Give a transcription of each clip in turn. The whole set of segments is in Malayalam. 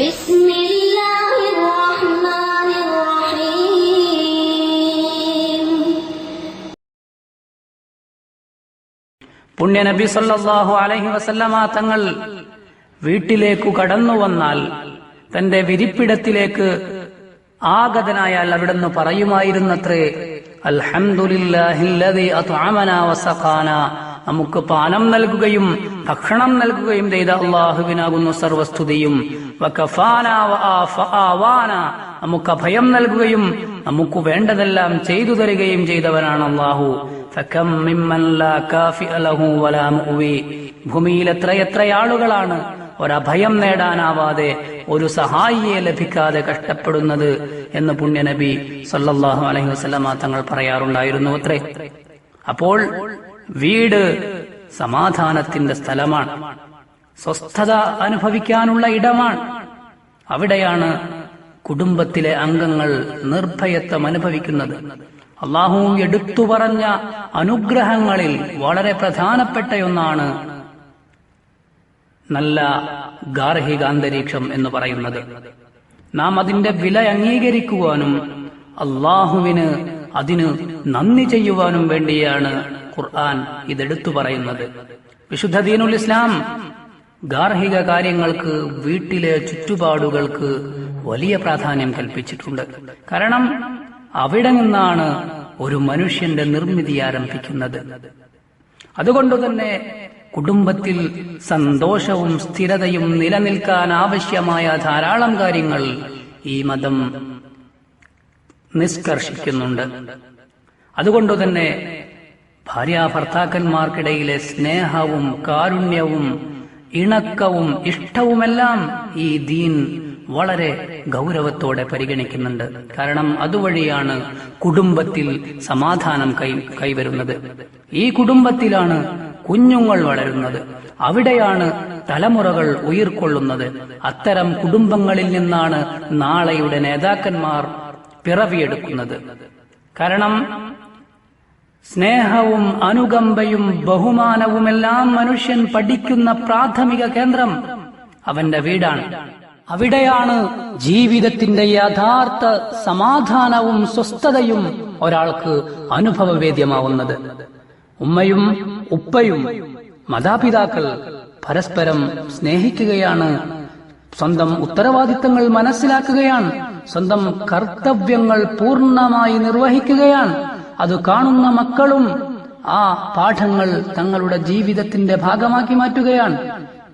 പുണ്യ നബി സല്ലാഹു അലഹി വസല്ലമ തങ്ങൾ വീട്ടിലേക്കു കടന്നു വന്നാൽ തന്റെ വിരിപ്പിടത്തിലേക്ക് ആഗതനായാൽ അവിടുന്ന് പറയുമായിരുന്നത്രേ അൽഹമുല്ലാഹില്ലതി അതു വസഖാനാ. നമുക്ക് പാനം നൽകുകയും ഭക്ഷണം നൽകുകയും ചെയ്ത അള്ളാഹുവിനാകുന്നു സർവസ്തുതിയും. നമുക്ക് അഭയം നൽകുകയും നമുക്ക് വേണ്ടതെല്ലാം ചെയ്തു തരികയും ചെയ്തവനാണ് അള്ളാഹു. ഭൂമിയിൽ എത്രയെത്ര ആളുകളാണ് ഒരഭയം നേടാനാവാതെ ഒരു സഹായിയെ ലഭിക്കാതെ കഷ്ടപ്പെടുന്നത് എന്ന് പുണ്യനബി സല്ലാഹു അലൈഹി വസല്ലമ തങ്ങൾ പറയാറുണ്ടായിരുന്നു അത്രേ. അപ്പോൾ വീട് സമാധാനത്തിന്റെ സ്ഥലമാണ്. സ്വസ്ഥത അനുഭവിക്കാനുള്ള ഇടമാണ്. അവിടെയാണ് കുടുംബത്തിലെ അംഗങ്ങൾ നിർഭയത്വം അനുഭവിക്കുന്നത്. അള്ളാഹു എടുത്തു പറഞ്ഞ അനുഗ്രഹങ്ങളിൽ വളരെ പ്രധാനപ്പെട്ടയൊന്നാണ് നല്ല ഗാർഹിക അന്തരീക്ഷം എന്ന് പറയുന്നത്. നാം അതിന്റെ വില അംഗീകരിക്കുവാനും അള്ളാഹുവിന് അതിന് നന്ദി ചെയ്യുവാനും വേണ്ടിയാണ് ഖുർആൻ ഇതെടുത്തു പറയുന്നത്. വിശുദ്ധ ദീനുൽ ഇസ്ലാം ഗാർഹിക കാര്യങ്ങൾക്ക് വീട്ടിലെ ചുറ്റുപാടുകൾക്ക് വലിയ പ്രാധാന്യം കൽപ്പിച്ചിട്ടുണ്ട്. കാരണം അവിടെ നിന്നാണ് ഒരു മനുഷ്യന്റെ നിർമ്മിതി ആരംഭിക്കുന്നത്. അതുകൊണ്ട് തന്നെ കുടുംബത്തിൽ സന്തോഷവും സ്ഥിരതയും നിലനിൽക്കാൻ ആവശ്യമായ ധാരാളം കാര്യങ്ങൾ ഈ മതം നിഷ്കർഷിക്കുന്നുണ്ട്. അതുകൊണ്ട് തന്നെ ഭാര്യാഭർത്താക്കന്മാർക്കിടയിലെ സ്നേഹവും കാരുണ്യവും ഇണക്കവും ഇഷ്ടവുമെല്ലാം ഈ ദീൻ വളരെ ഗൗരവത്തോടെ പരിഗണിക്കുന്നുണ്ട്. കാരണം അതുവഴിയാണ് കുടുംബത്തിൽ സമാധാനം കൈ കൈവരുന്നത്. ഈ കുടുംബത്തിലാണ് കുഞ്ഞുങ്ങൾ വളരുന്നത്. അവിടെയാണ് തലമുറകൾ ഉയർക്കൊള്ളുന്നത്. അത്തരം കുടുംബങ്ങളിൽ നിന്നാണ് നാളെയുടെ നേതാക്കന്മാർ പിറവിയെടുക്കുന്നത്. കാരണം സ്നേഹവും അനുകമ്പയും ബഹുമാനവുമെല്ലാം മനുഷ്യൻ പഠിക്കുന്ന പ്രാഥമിക കേന്ദ്രം അവന്റെ വീടാണ്. അവിടെയാണ് ജീവിതത്തിന്റെ യഥാർത്ഥ സമാധാനവും സ്വസ്ഥതയും ഒരാൾക്ക് അനുഭവവേദ്യമാവുന്നത്. ഉമ്മയും ഉപ്പയും മാതാപിതാക്കൾ പരസ്പരം സ്നേഹിക്കുകയാണ്. സ്വന്തം ഉത്തരവാദിത്തങ്ങൾ മനസ്സിലാക്കുകയാണ്. സ്വന്തം കർത്തവ്യങ്ങൾ പൂർണമായി നിർവഹിക്കുകയാണ്. അത് കാണുന്ന മക്കളും ആ പാഠങ്ങൾ തങ്ങളുടെ ജീവിതത്തിന്റെ ഭാഗമാക്കി മാറ്റുകയാണ്.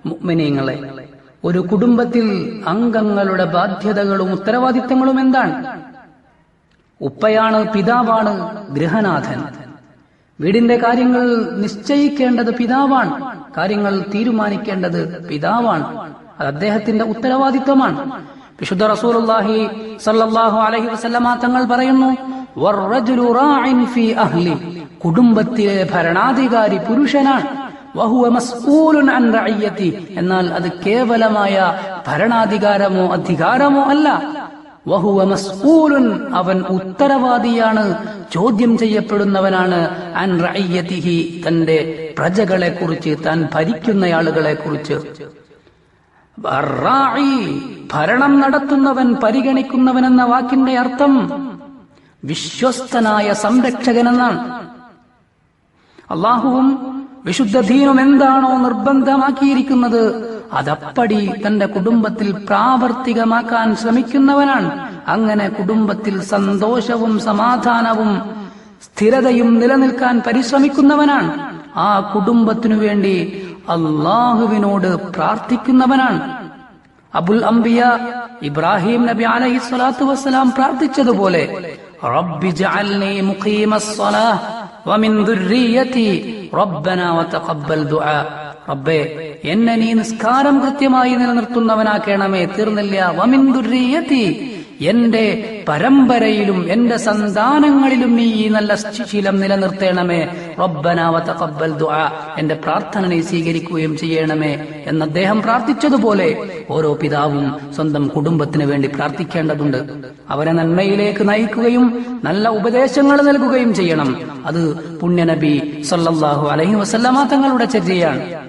മുഅ്മിനീങ്ങളെ ഒരു കുടുംബത്തിൽ അംഗങ്ങളുടെ ബാധ്യതകളും ഉത്തരവാദിത്തങ്ങളും എന്താണ്? ഉപ്പയാണ് പിതാവാണ് ഗൃഹനാഥൻ. വീടിന്റെ കാര്യങ്ങൾ നിശ്ചയിക്കേണ്ടത് പിതാവാണ്. കാര്യങ്ങൾ തീരുമാനിക്കേണ്ടത് പിതാവാണ്. അത് അദ്ദേഹത്തിന്റെ ഉത്തരവാദിത്വമാണ് വിശുദ്ധ റസൂലുള്ളാഹി സല്ലല്ലാഹു അലൈഹി വസല്ലമ തങ്ങൾ പറയുന്നു കുടുംബത്തിലെ ഭരണാധികാരി പുരുഷനാണ്. എന്നാൽ അത് കേവലമായ ഭരണാധികാരമോ അധികാരമോ അല്ല. വഹുവ മസ്ഊലുൻ അവൻ ഉത്തരവാദിയാണ് ചോദ്യം ചെയ്യപ്പെടുന്നവനാണ്. അൻ റഅയ്യതിഹി തന്റെ പ്രജകളെ കുറിച്ച് താൻ ഭരിക്കുന്ന ആളുകളെ കുറിച്ച് ഭരണം നടത്തുന്നവൻ പരിഗണിക്കുന്നവൻ എന്ന വാക്കിന്റെ അർത്ഥം വിശ്വസ്തനായ സംരക്ഷകനെന്നാണ്. അള്ളാഹുവും വിശുദ്ധ ദീനും എന്താണോ നിർബന്ധമാക്കിയിരിക്കുന്നത് അതപ്പടി തന്റെ കുടുംബത്തിൽ പ്രാവർത്തികമാക്കാൻ ശ്രമിക്കുന്നവനാണ്. അങ്ങനെ കുടുംബത്തിൽ സന്തോഷവും സമാധാനവും സ്ഥിരതയും നിലനിൽക്കാൻ പരിശ്രമിക്കുന്നവനാണ്. ആ കുടുംബത്തിനു വേണ്ടി അള്ളാഹുവിനോട് പ്രാർത്ഥിക്കുന്നവനാണ്. അബുൽ അംബിയ ഇബ്രാഹിം നബി അലഹി സ്വലാത്തു വസ്സലാം പ്രാർത്ഥിച്ചതുപോലെ റബ്ബി ജഅൽനി മുഖീമസ്സലാഹ് വമിൻ ദുർരിയതി റബ്ബന വതഖബ്ബൽ ദുആ റബ്ബേ എന്നെ നീ നിസ്കാരം കൃത്യമായി നിലനിർത്തുന്നവനാക്കണമേ തീർന്നില്ല വമിൻ ദുർരിയതി എന്റെ പരമ്പരയിലും എന്റെ സന്താനങ്ങളിലും നീ ഈ നല്ല ശീലം നിലനിർത്തേണമേ. റബ്ബനാവത്ത കബ്ബൽ ദുആ. എന്റെ പ്രാർത്ഥന നീ സ്വീകരിക്കുകയും ചെയ്യണമേ എന്ന് അദ്ദേഹം പ്രാർത്ഥിച്ചതുപോലെ ഓരോ പിതാവും സ്വന്തം കുടുംബത്തിന് വേണ്ടി പ്രാർത്ഥിക്കേണ്ടതുണ്ട്. അവരെ നന്മയിലേക്ക് നയിക്കുകയും നല്ല ഉപദേശങ്ങൾ നൽകുകയും ചെയ്യണം. അത് പുണ്യനബി സല്ലല്ലാഹു അലൈഹി വസല്ലമ തങ്ങളുടെ ചര്യയാണ്.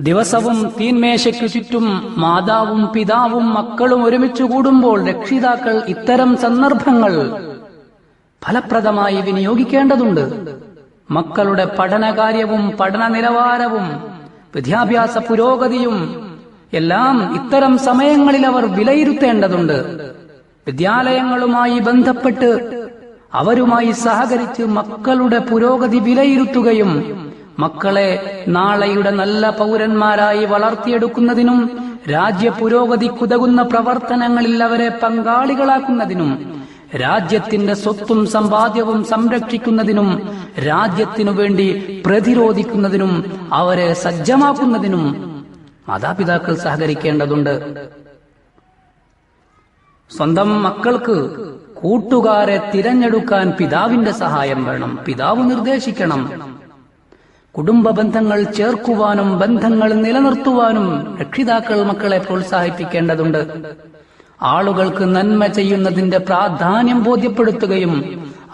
ദിവസവും തീന്മേശയ്ക്കു ചുറ്റും മാതാവും പിതാവും മക്കളും ഒരുമിച്ച് കൂടുമ്പോൾ രക്ഷിതാക്കൾ ഇത്തരം സന്ദർഭങ്ങൾ ഫലപ്രദമായി വിനിയോഗിക്കേണ്ടതുണ്ട്. മക്കളുടെ പഠനകാര്യവും പഠന നിലവാരവും വിദ്യാഭ്യാസ പുരോഗതിയും എല്ലാം ഇത്തരം സമയങ്ങളിൽ അവർ വിലയിരുത്തേണ്ടതുണ്ട്. വിദ്യാലയങ്ങളുമായി ബന്ധപ്പെട്ട് അവരുമായി സഹകരിച്ച് മക്കളുടെ പുരോഗതി വിലയിരുത്തുകയും മക്കളെ നാളെയുടെ നല്ല പൗരന്മാരായി വളർത്തിയെടുക്കുന്നതിനും രാജ്യ പുരോഗതിക്കുതകുന്ന പ്രവർത്തനങ്ങളിൽ അവരെ പങ്കാളികളാക്കുന്നതിനും രാജ്യത്തിന്റെ സ്വത്തും സമ്പാദ്യവും സംരക്ഷിക്കുന്നതിനും രാജ്യത്തിനു വേണ്ടി പ്രതിരോധിക്കുന്നതിനും അവരെ സജ്ജമാക്കുന്നതിനും മാതാപിതാക്കൾ സഹകരിക്കേണ്ടതുണ്ട്. സ്വന്തം മക്കൾക്ക് കൂട്ടുകാരെ തിരഞ്ഞെടുക്കാൻ പിതാവിന്റെ സഹായം വേണം പിതാവ് നിർദ്ദേശിക്കണം. കുടുംബ ബന്ധങ്ങൾ ചേർക്കുവാനും ബന്ധങ്ങൾ നിലനിർത്തുവാനും രക്ഷിതാക്കൾ മക്കളെ പ്രോത്സാഹിപ്പിക്കേണ്ടതുണ്ട്. ആളുകൾക്ക് നന്മ ചെയ്യുന്നതിന്റെ പ്രാധാന്യം ബോധ്യപ്പെടുത്തുകയും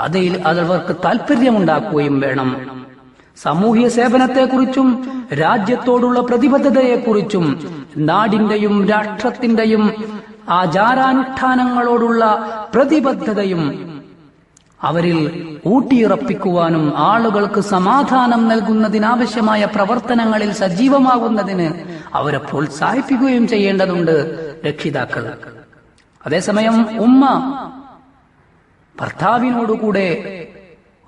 അതിൽ അവർക്ക് താല്പര്യമുണ്ടാക്കുകയും വേണം. സാമൂഹ്യ സേവനത്തെക്കുറിച്ചും രാജ്യത്തോടുള്ള പ്രതിബദ്ധതയെക്കുറിച്ചും നാടിന്റെയും രാഷ്ട്രത്തിന്റെയും ആചാരാനുഷ്ഠാനങ്ങളോടുള്ള പ്രതിബദ്ധതയും അവരിൽ ഊട്ടിയുറപ്പിക്കുവാനും ആളുകൾക്ക് സമാധാനം നൽകുന്നതിനാവശ്യമായ പ്രവർത്തനങ്ങളിൽ സജീവമാകുന്നതിന് അവരെ പ്രോത്സാഹിപ്പിക്കുകയും ചെയ്യേണ്ടതുണ്ട് രക്ഷിതാക്കൾ. അതേസമയം ഉമ്മ ഭർത്താവിനോടുകൂടെ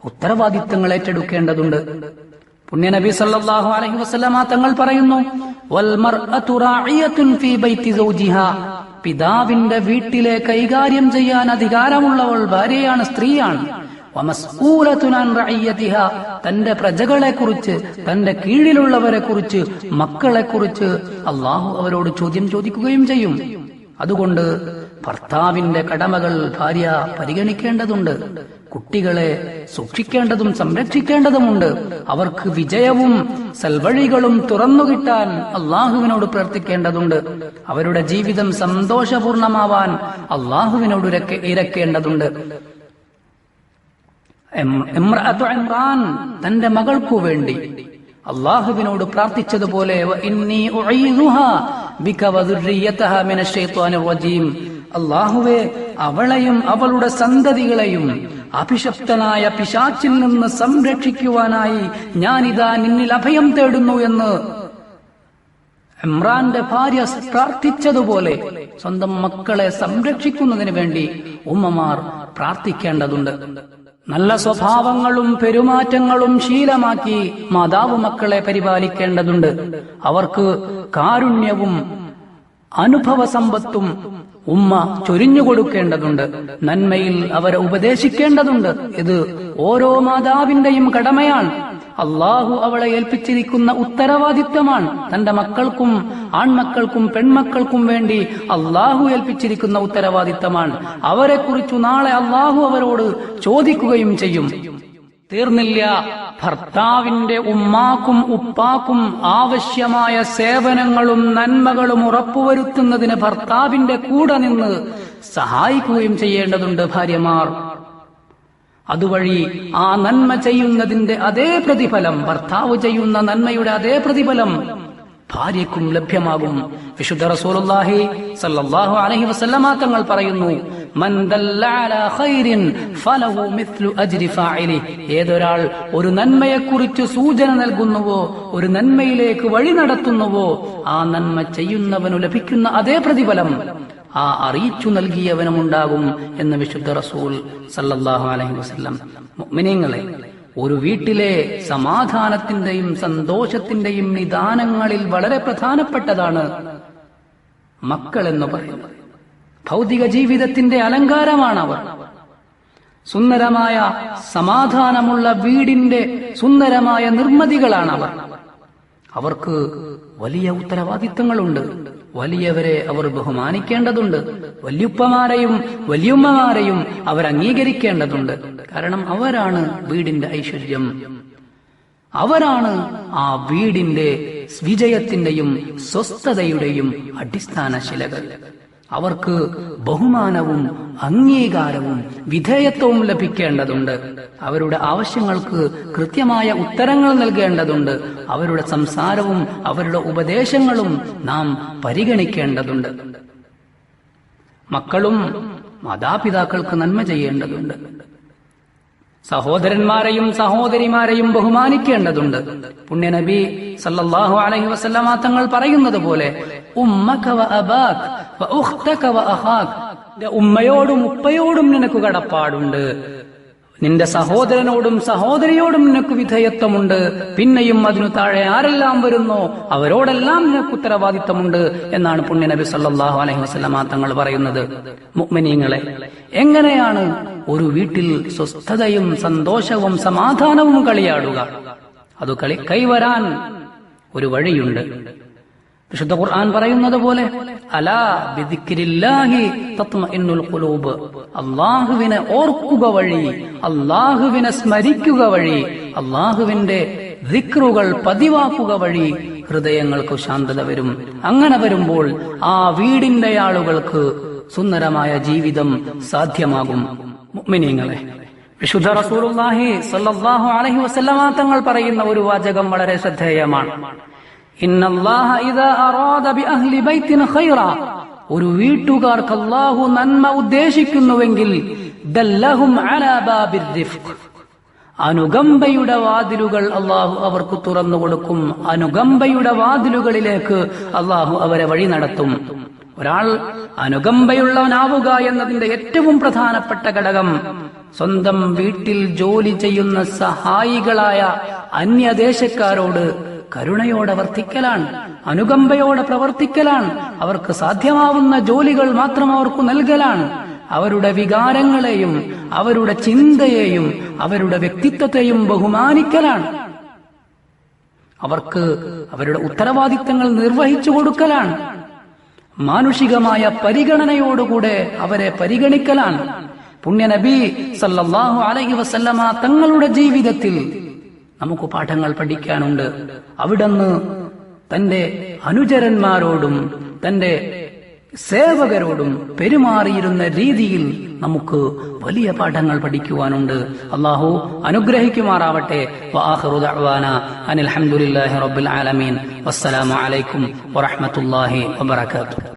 ഉത്തരവാദിത്തങ്ങൾ ഏറ്റെടുക്കേണ്ടതുണ്ട്. പുണ്യനബി സല്ലാഹു അലഹി വസല്ലമ തങ്ങൾ പറയുന്നു പിതാവിന്റെ വീട്ടിലെ കൈകാര്യം ചെയ്യാൻ അധികാരമുള്ളവൾ ഭാര്യയാണ് സ്ത്രീയാണ്. തന്റെ പ്രജകളെ കുറിച്ച് തന്റെ കീഴിലുള്ളവരെ കുറിച്ച് മക്കളെ കുറിച്ച് അള്ളാഹു അവരോട് ചോദ്യം ചോദിക്കുകയും ചെയ്യും. അതുകൊണ്ട് ഭർത്താവിന്റെ കടമകൾ ഭാര്യ പരിഗണിക്കേണ്ടതുണ്ട്. കുട്ടികളെ സൂക്ഷിക്കേണ്ടതും സംരക്ഷിക്കേണ്ടതുമുണ്ട്. അവർക്ക് വിജയവും സൽവഴികളും തുറന്നുകിട്ടാൻ അള്ളാഹുവിനോട് പ്രാർത്ഥിക്കേണ്ടതുണ്ട് അവരുടെ ജീവിതം സന്തോഷപൂർണമാവാൻ അള്ളാഹുവിനോട് ഇരക്ക- ഇരക്കേണ്ടതുണ്ട്. ഇമ്രാൻ തന്റെ മകൾക്കു വേണ്ടി അള്ളാഹുവിനോട് പ്രാർത്ഥിച്ചതുപോലെ അള്ളാഹുവെ അവളെയും അവളുടെ സന്തതികളെയും അഭിശപ്തനായ പിശാച്ചിൽ നിന്ന് സംരക്ഷിക്കുവാനായി ഞാനിതാ നിന്നിൽ അഭയം തേടുന്നു എന്ന് ഇമ്രാന്റെ ഭാര്യ പ്രാർത്ഥിച്ചതുപോലെ സ്വന്തം മക്കളെ സംരക്ഷിക്കുന്നതിന് വേണ്ടി ഉമ്മമാർ പ്രാർത്ഥിക്കേണ്ടതുണ്ട്. നല്ല സ്വഭാവങ്ങളും പെരുമാറ്റങ്ങളും ശീലമാക്കി മാതാവ് മക്കളെ പരിപാലിക്കേണ്ടതുണ്ട്. അവർക്ക് കാരുണ്യവും അനുഭവ സമ്പത്തും ഉമ്മ ചൊരിഞ്ഞുകൊടുക്കേണ്ടതുണ്ട് നന്മയിൽ അവരെ ഉപദേശിക്കേണ്ടതുണ്ട്. ഇത് ഓരോ മാതാവിന്റെയും കടമയാണ്. അള്ളാഹു അവളെ ഏൽപ്പിച്ചിരിക്കുന്ന ഉത്തരവാദിത്തമാണ് തന്റെ മക്കൾക്കും ആൺമക്കൾക്കും പെൺമക്കൾക്കും വേണ്ടി അള്ളാഹു ഏൽപ്പിച്ചിരിക്കുന്ന ഉത്തരവാദിത്തമാണ് അവരെക്കുറിച്ചു നാളെ അള്ളാഹു അവരോട് ചോദിക്കുകയും ചെയ്യും. തീർന്നില്ല. ഭർത്താവിന്റെ ഉമ്മാക്കും ഉപ്പാക്കും ആവശ്യമായ സേവനങ്ങളും നന്മകളും ഉറപ്പുവരുത്തുന്നതിന് ഭർത്താവിന്റെ കൂടെ നിന്ന് സഹായിക്കുകയും ചെയ്യേണ്ടതുണ്ട് ഭാര്യമാർ. അതുവഴി ആ നന്മ ചെയ്യുന്നതിന്റെ അതേ പ്രതിഫലം ഭർത്താവ് ചെയ്യുന്ന നന്മയുടെ അതേ പ്രതിഫലം ഭാര്യക്കും ലഭ്യമാകും. വിശുദ്ധ റസൂലുള്ളാഹി സല്ലല്ലാഹു അലൈഹി വസല്ലമ തങ്ങൾ പറയുന്നു ഏതൊരാൾ ഒരു നന്മയെക്കുറിച്ച് സൂചന നൽകുന്നുവോ ഒരു നന്മയിലേക്ക് വഴി നടത്തുന്നുവോ ആ നന്മ ചെയ്യുന്നവനു ലഭിക്കുന്ന അതേ പ്രതിഫലം ആ അറിയിച്ചു നൽകിയവനുമുണ്ടാകും എന്ന് വിശുദ്ധ റസൂൽ സല്ലല്ലാഹു അലൈഹി മുഅ്മിനീങ്ങളെ ഒരു വീട്ടിലെ സമാധാനത്തിന്റെയും സന്തോഷത്തിന്റെയും നിദാനങ്ങളിൽ വളരെ പ്രധാനപ്പെട്ടതാണ് മക്കൾ എന്ന് പറയുന്നത്. ഭൗതിക ജീവിതത്തിന്റെ അലങ്കാരമാണ് അവർ സുന്ദരമായ സമാധാനമുള്ള വീടിന്റെ സുന്ദരമായ നിർമ്മിതികളാണ് അവർ അവർക്ക് വലിയ ഉത്തരവാദിത്തങ്ങളുണ്ട്. വലിയവരെ അവർ ബഹുമാനിക്കേണ്ടതുണ്ട്. വല്യുപ്പമാരെയും വല്യുമ്മമാരെയും അവർ അംഗീകരിക്കേണ്ടതുണ്ട്. കാരണം അവരാണ് വീടിന്റെ ഐശ്വര്യം. അവരാണ് ആ വീടിന്റെ വിജയത്തിന്റെയും സ്വസ്ഥതയുടെയും അടിസ്ഥാന ശിലകൾ അവർക്ക് ബഹുമാനവും അംഗീകാരവും വിധേയത്വവും ലഭിക്കേണ്ടതുണ്ട്. അവരുടെ ആവശ്യങ്ങൾക്ക് കൃത്യമായ ഉത്തരങ്ങൾ നൽകേണ്ടതുണ്ട്. അവരുടെ സംസാരവും അവരുടെ ഉപദേശങ്ങളും നാം പരിഗണിക്കേണ്ടതുണ്ട്. മക്കളും മാതാപിതാക്കൾക്ക് നന്മ ചെയ്യേണ്ടതുണ്ട്. സഹോദരന്മാരെയും സഹോദരിമാരെയും ബഹുമാനിക്കേണ്ടതുണ്ട്. പുണ്യനബി സല്ലല്ലാഹു അലൈഹി വസല്ലമ തങ്ങൾ പറയുന്നത് പോലെ ഉമ്മക ഉമ്മയോടും ഉപ്പയോടും നിനക്ക് കടപ്പാടുണ്ട്. നിന്റെ സഹോദരനോടും സഹോദരിയോടും നിനക്ക് വിധേയത്വമുണ്ട്. പിന്നെയും അതിനു താഴെ ആരെല്ലാം വരുന്നോ അവരോടെല്ലാം നിനക്ക് ഉത്തരവാദിത്തമുണ്ട് എന്നാണ് പുണ്യ നബി സല്ലാഹു അലൈഹി വസല്ലമ തങ്ങൾ പറയുന്നത്. മുഅ്മിനീങ്ങളെ എങ്ങനെയാണ് ഒരു വീട്ടിൽ സ്വസ്ഥതയും സന്തോഷവും സമാധാനവും കളിയാടുക? അത് കളി കൈവരാൻ ഒരു വഴിയുണ്ട്. വിശുദ്ധ ഖുർആൻ പറയുന്നത് പോലെ അലാ ബിദിക്രില്ലാഹി ഖുലൂബ്. അള്ളാഹുവിനെ ഓർക്കുക വഴി അള്ളാഹുവിനെ സ്മരിക്കുക വഴി അള്ളാഹുവിന്റെ ദിക്റുകൾ പതിവാക്കുക വഴി ഹൃദയങ്ങൾക്ക് ശാന്തത വരും. അങ്ങനെ വരുമ്പോൾ ആ വീടിന്റെ ആളുകൾക്ക് സുന്ദരമായ ജീവിതം സാധ്യമാകും. മുഅ്മിനീങ്ങളെ വിശുദ്ധ റസൂലുള്ളാഹി സ്വല്ലല്ലാഹു അലൈഹി വസല്ലമ തങ്ങൾ പറയുന്ന ഒരു വാചകം വളരെ ശ്രദ്ധേയമാണ്. ഒരു വീട്ടുകാർക്ക് അള്ളാഹു നന്മ ഉദ്ദേശിക്കുന്നുവെങ്കിൽ അനുകമ്പയുടെ വാതിലുകൾ അള്ളാഹു അവർക്ക് തുറന്നു കൊടുക്കും. അനുകമ്പയുടെ വാതിലുകളിലേക്ക് അള്ളാഹു അവരെ വഴി നടത്തും. ഒരാൾ അനുകമ്പയുള്ളവനാവുക എന്നതിന്റെ ഏറ്റവും പ്രധാനപ്പെട്ട ഘടകം സ്വന്തം വീട്ടിൽ ജോലി ചെയ്യുന്ന സഹായികളായ അന്യദേശക്കാരോട് കരുണയോടെ വർത്തിക്കലാണ് അനുകമ്പയോടെ പ്രവർത്തിക്കലാണ്. അവർക്ക് സാധ്യമാവുന്ന ജോലികൾ മാത്രം അവർക്ക് നൽകലാണ്. അവരുടെ വികാരങ്ങളെയും അവരുടെ ചിന്തയെയും അവരുടെ വ്യക്തിത്വത്തെയും ബഹുമാനിക്കലാണ്. അവർക്ക് അവരുടെ ഉത്തരവാദിത്തങ്ങൾ നിർവഹിച്ചു കൊടുക്കലാണ്. മാനുഷികമായ പരിഗണനയോടുകൂടെ അവരെ പരിഗണിക്കലാണ്. പുണ്യനബി സല്ലാഹു അലൈഹി വസല്ലമ തങ്ങളുടെ ജീവിതത്തിൽ നമുക്ക് പാഠങ്ങൾ പഠിക്കാനുണ്ട്. അവിടുന്ന് തന്റെ അനുചരന്മാരോടും തന്റെ സേവകരോടും പെരുമാറിയിരുന്ന രീതിയിൽ നമുക്ക് വലിയ പാഠങ്ങൾ പഠിക്കുവാനുണ്ട്. അള്ളാഹു അനുഗ്രഹിക്കുമാറാവട്ടെ. അനിൽ ഹംദുലില്ലാഹി റബ്ബിൽ ആലമീൻ. വസ്സലാമലൈക്കും വറഹ്മത്തുള്ളാഹി വബറകാതുഹു.